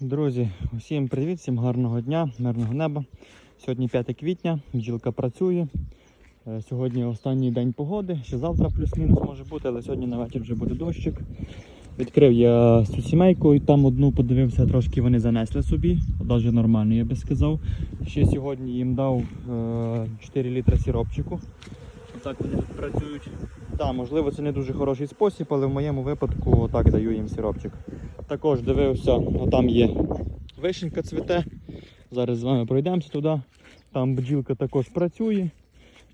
Друзі, усім привіт, всім гарного дня, мирного неба. Сьогодні 5 квітня, бджілка працює. Е, Сьогодні останній день погоди, ще завтра плюс-мінус може бути, але сьогодні на вечір вже буде дощик. Відкрив я цю сімейку і там одну подивився, трошки вони занесли собі, навіть нормально, я би сказав. Ще сьогодні їм дав е, 4 літра сіропчику. Отак вони тут працюють. Так, можливо, це не дуже хороший спосіб, але в моєму випадку отак даю їм сіропчик. Також дивився, там є вишенька цвіте. Зараз з вами пройдемося туди. Там бджілка також працює.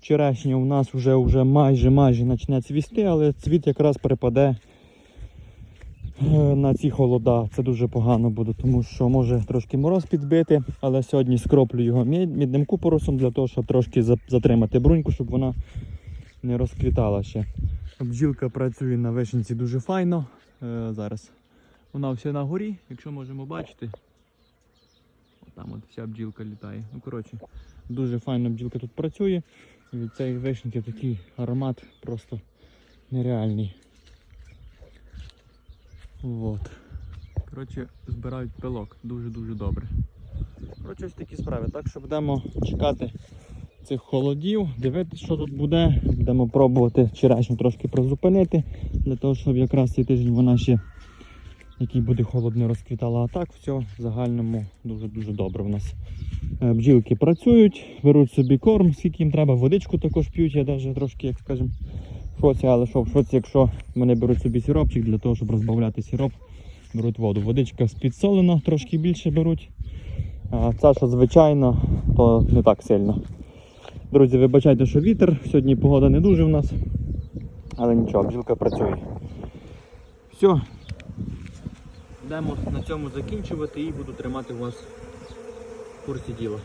Черешня у нас вже, вже майже майже почне цвісти, але цвіт якраз припаде е, на ці холода. Це дуже погано буде, тому що може трошки мороз підбити, але сьогодні скроплю його мідним купоросом для того, щоб трошки затримати бруньку, щоб вона не розквітала ще. Бджілка працює на вишенці дуже файно. Е, зараз вона вся на горі, якщо можемо бачити. Там от вся бджілка літає. Ну, коротше, дуже файно бджілка тут працює. Від цієї вишеньки такий аромат просто нереальний. Вот. Коротше, збирають пилок дуже-дуже добре. Коротше, ось такі справи. Так що будемо чекати цих холодів, дивитися, що тут буде. Будемо пробувати черешню трошки призупинити, для того, щоб якраз цей тиждень вона ще який буде холод не розквітала. А так все в загальному дуже-дуже добре в нас. Е, Бджілки працюють, беруть собі корм, скільки їм треба, водичку також п'ють. Я навіть трошки, як скажемо, в шоці, але що в шоці, якщо вони беруть собі сиропчик для того, щоб розбавляти сироп, беруть воду. Водичка підсолена, трошки більше беруть. А ця, що звичайно, то не так сильно. Друзі, вибачайте, що вітер. Сьогодні погода не дуже в нас. Але нічого, бджілка працює. Все. Йдемо на цьому закінчувати і буду тримати вас в курсі діла.